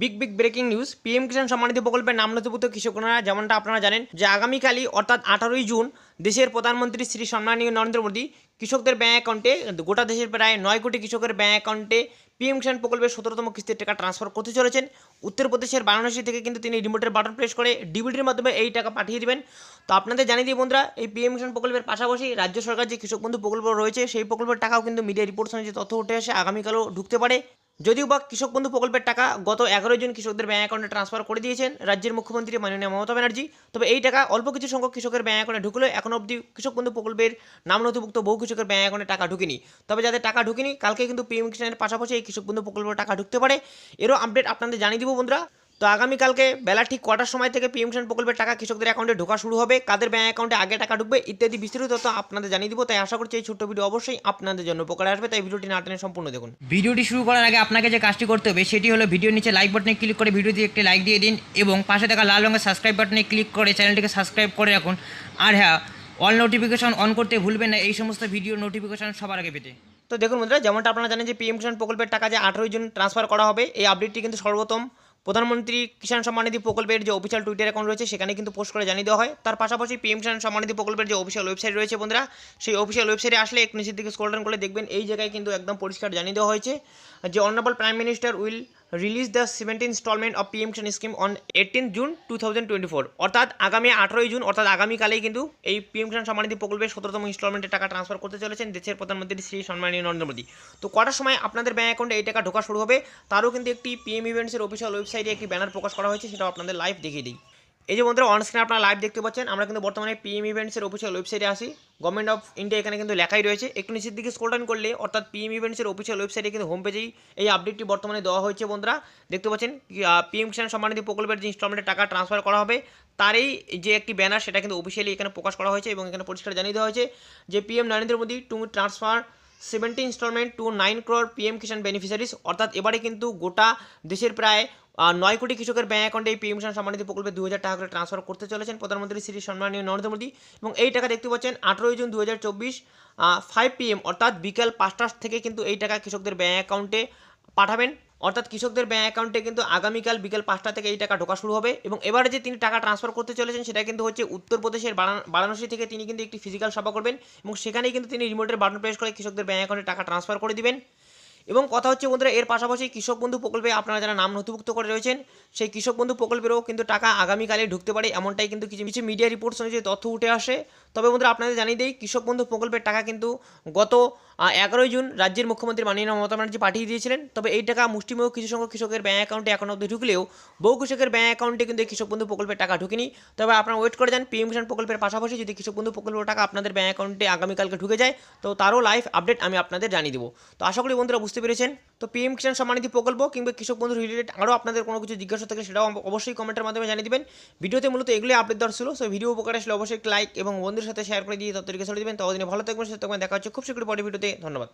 Big big breaking news PM Kisan সম্মানিত প্রকল্পের নাম নথিভুক্ত কৃষকরা যেমনটা আপনারা জানেন যে আগামীকালই, অর্থাৎ আঠারোই জুন, দেশের প্রধানমন্ত্রী শ্রী সম্মানীয় নরেন্দ্র মোদী কৃষকদের ব্যাঙ্ক অ্যাকাউন্টে, গোটা দেশের প্রায় নয় কোটি কৃষকের ব্যাঙ্ক অ্যাকাউন্টে পিএম কিষাণ প্রকল্পের সতেরোতম কিস্তির টাকা ট্রান্সফার করতে চলেছেন। উত্তরপ্রদেশের বারাণসী থেকে কিন্তু তিনি রিমোটের বাটন প্রেস করে ডিবিটির মাধ্যমে এই টাকা পাঠিয়ে দেবেন। তো আপনাদের জানিয়ে দিই বন্ধুরা, এই পিএম কিষাণ প্রকল্পের পাশাপাশি রাজ্য সরকার যে কৃষক বন্ধু প্রকল্প রয়েছে, সেই প্রকল্পের টাকাও কিন্তু মিডিয়া রিপোর্টস যে তথ্য উঠে আসে, আগামীকালও ঢুকতে পারে। যদিও বা কৃষক বন্ধু প্রকল্পের টাকা গত এগারো জন কৃষকদের ব্যাঙ্ক অ্যাকাউন্টে ট্রান্সফার করে দিয়েছেন। রাজ্যের মুখ্যমন্ত্রী মাননীয় মমতা ব্যানার্জি। তবে এই টাকা অল্প কিছু সংখ্যক কৃষকের ব্যাঙ্ক অ্যাকাউন্টে ঢুকলেও এখন অবধি কৃষক বন্ধু প্রকল্পের নাম নথিভুক্ত বহু কৃষকের ব্যাঙ্ক অ্যাকাউন্টে টাকা ঢুকেনি। তবে যাদের টাকা ঢুকেনি কালকে কিন্তু পিএম কিষাণের পাশাপাশি এই কৃষক বন্ধু প্রকল্পের টাকা ঢুকতে পারে। এরও আপডেট আপনাদের জানিয়ে দিব বন্ধুরা। তো আগামীকালকে বেলা ঠিক কটার সময় থেকে পিএম কিষাণ প্রকল্পের টাকা কৃষকদের অ্যাকাউন্টে ঢোকা শুরু হবে। কাদের ব্যাঙ্ক অ্যাকাউন্টে আগে টাকা ঢুকবে ইত্যাদি বিস্তারিত তথ্য আপনাদের জানিয়ে দিব। তাই আশা করছি এই ছোট্ট ভিডিও অবশ্যই আপনাদের জন্য উপকারে আসবে। তাই ভিডিওটি না টেনে সম্পূর্ণ দেখুন। ভিডিওটি শুরু করার আগে আপনাকে যে কাজটি করতে হবে সেটি হলো ভিডিওর নিচে লাইক বাটনে ক্লিক করে ভিডিওতে একটি লাইক দিয়ে দিন এবং পাশে থাকা লাল রঙের সাবস্ক্রাইব বাটনে ক্লিক করে চ্যানেলটিকে সাবস্ক্রাইব করে রাখুন। আর হ্যাঁ অল নোটিফিকেশন অন করতে ভুলবেন না এই সমস্ত ভিডিও নোটিফিকেশন সবার আগে পেতে। তো দেখুন বন্ধুরা যেমনটা আপনারা জানেন যে পিএম কিষাণ প্রকল্পের টাকা যে আঠারোই জুন ট্রান্সফার করা হবে এই আপডেটটি কিন্তু সর্বপ্রথম প্রধানমন্ত্রী কিষাণ সম্মানিধি প্রকল্পের যে অফিসিয়াল টুইটার অ্যাকাউন্ট রয়েছে, সেখানে কিন্তু পোস্ট করে জানিয়ে দেওয়া হয়। তার পাশাপাশি পিএম কিষাণ সম্মানিধি প্রকল্পের যে অফিসিয়াল ওয়েবসাইট রয়েছে বন্ধুরা, সেই অফিসিয়াল ওয়েবসাইটে আসলে এক নিচের দিকে স্ক্রল ডাউন করলে দেখবেন, এই জায়গায় কিন্তু একদম পরিষ্কার জানিয়ে দেওয়া হয়েছে যে honourable prime minister will release the seventeen instalment of PM Kisan scheme on eighteen June two thousand twenty four অর্থাৎ আগামী আঠেরোই জুন, অর্থাৎ আগামীকালেই কিন্তু এই পিএম কিষাণ সম্মানিধি প্রকল্পের সতেরোতম ইনস্টলমেন্টের টাকা ট্রান্সফার করতে চলেছেন দেশের প্রধানমন্ত্রী শ্রী সম্মানীয় নরেন্দ্র মোদী। তো কটার সময় আপনাদের ব্যাঙ্ক অ্যাকাউন্টে এই টাকা ঢোকা শুরু হবে? তারও কিন্তু একটি পিএম ইভেন্টসের অফিসিয়াল ওয়েবসাইটে একটি ব্যানার প্রকাশ করা হয়েছে, সেটাও আপনাদের লাইভ দেখিয়ে দিই। এই যে বন্ধুরা অনস্ক্রিনে আপনারা লাইভ দেখতে পাচ্ছেন। আমরা কিন্তু বর্তমানে পিএম ইভেন্টসের অফিসিয়াল ওয়েবসাইটে আসি গভর্নমেন্ট অফ ইন্ডিয়া এখানে কিন্তু লেখাই রয়েছে। একটু নিচের দিকে স্ক্রল ডাউন করলে, অর্থাৎ পিএম ইভেন্টসের অফিসিয়াল ওয়েবসাইটে কিন্তু হোম পেজেই এই আপডেটটি বর্তমানে দেওয়া হয়েছে বন্ধুরা। দেখতে পাচ্ছেন পিএম কিষাণ সম্মানিধি প্রকল্পের যে ইনস্টলমেন্টের টাকা ট্রান্সফার করা হবে, তারই যে একটি ব্যানার সেটা কিন্তু অফিসিয়ালি এখানে প্রকাশ করা হয়েছে এবং এখানে পরিষ্কার জানিয়ে দেওয়া হয়েছে যে PM Narendra Modi to transfer seventy instalment to nine crore PM Kisan beneficiaries অর্থাৎ এবারে কিন্তু গোটা দেশের প্রায় নয় কোটি কৃষকের ব্যাঙ্ক অ্যাকাউন্টে এই পিএম কিষাণ সম্মানিত প্রকল্পে দু হাজার টাকা করে ট্রান্সফার করতে চলেছেন প্রধানমন্ত্রী শ্রী সম্মানীয় নরেন্দ্র মোদী। এবং এই টাকা দেখতে পাচ্ছেন আঠেরোই জুন দু হাজার চব্বিশ ফাইভ পিএম অর্থাৎ বিকাল পাঁচটা থেকে কিন্তু এই টাকা কৃষকদের ব্যাঙ্ক অ্যাকাউন্টে পাঠাবেন। অর্থাৎ কৃষকদের ব্যাঙ্ক অ্যাকাউন্টে কিন্তু আগামীকাল বিকেল পাঁচটা থেকে এই টাকা ঢোকা শুরু হবে। এবং এবারে যে তিনি টাকা ট্রান্সফার করতে চলেছেন, সেটা কিন্তু হচ্ছে উত্তরপ্রদেশের বারাণ- বারাণসী থেকে তিনি কিন্তু একটি ফিজিক্যাল সভা করবেন। এবং সেখানেই কিন্তু তিনি রিমোটের বাটন প্রেস করে কৃষকদের ব্যাঙ্ক অ্যাকাউন্টে টাকা ট্রান্সফার করে দিবেন। এবং কথা হচ্ছে বন্ধুরা, এর পাশাপাশি কৃষক বন্ধু প্রকল্পে আপনারা যারা নাম নথিভুক্ত করে রয়েছেন, সেই কৃষক বন্ধু প্রকল্পেরও কিন্তু টাকা আগামীকালে ঢুকতে পারে, এমনটাই কিন্তু কিছু কিছু মিডিয়া রিপোর্টস অনুযায়ী তথ্য উঠে আসে। তবে বন্ধুরা, আপনাদের জানিয়ে দেই, কৃষক বন্ধু প্রকল্পের টাকা কিন্তু গত এগারোই জুন রাজ্যের মুখ্যমন্ত্রী মাননীয় মমতা ব্যানার্জি পাঠিয়ে দিয়েছিলেন। তবে এই টাকা মুষ্টিমেয় কিছু সংখ্যক কৃষকের ব্যাঙ্ক অ্যাকাউন্টে এখন অবধি ঢুকলেও, বহু কৃষকের ব্যাঙ্ক অ্যাকাউন্টে কিন্তু কৃষক বন্ধু প্রকল্পের টাকা ঢুকেনি। তবে আপনারা ওয়েট করে যান পিএম কিষাণ প্রকল্পের পাশাপাশি যদি কৃষক বন্ধু প্রকল্পের টাকা আপনাদের ব্যাঙ্ক অ্যাকাউন্টে আগামীকালকে ঢুকে যায়, তো তারও লাইভ আপডেট আমি আপনাদের জানিয়ে দেবো। তো আশা করি বন্ধুরা পেরেছেন? তো পিএম কিষাণ সম্মানিধি প্রকল্প কিংবা কৃষক বন্ধু রিলেটেড আরও আপনাদের কোনো কিছু জিজ্ঞাসা থাকে সেটাও অবশ্যই কমেন্টের মাধ্যমে জানিয়ে দেবেন। ভিডিওতে মূলত এগুলোই আপডেট দেওয়ার ছিল। সো ভিডিও উপকার আসলে অবশ্যই লাইক এবং বন্ধুর সাথে শেয়ার করে দিয়ে তথ্যটিকে ছড়িয়ে দেবেন। ততদিনে ভালো থাকবেন সাথে দেখা হচ্ছে খুব শীঘ্রই পরে ভিডিওতে। ধন্যবাদ।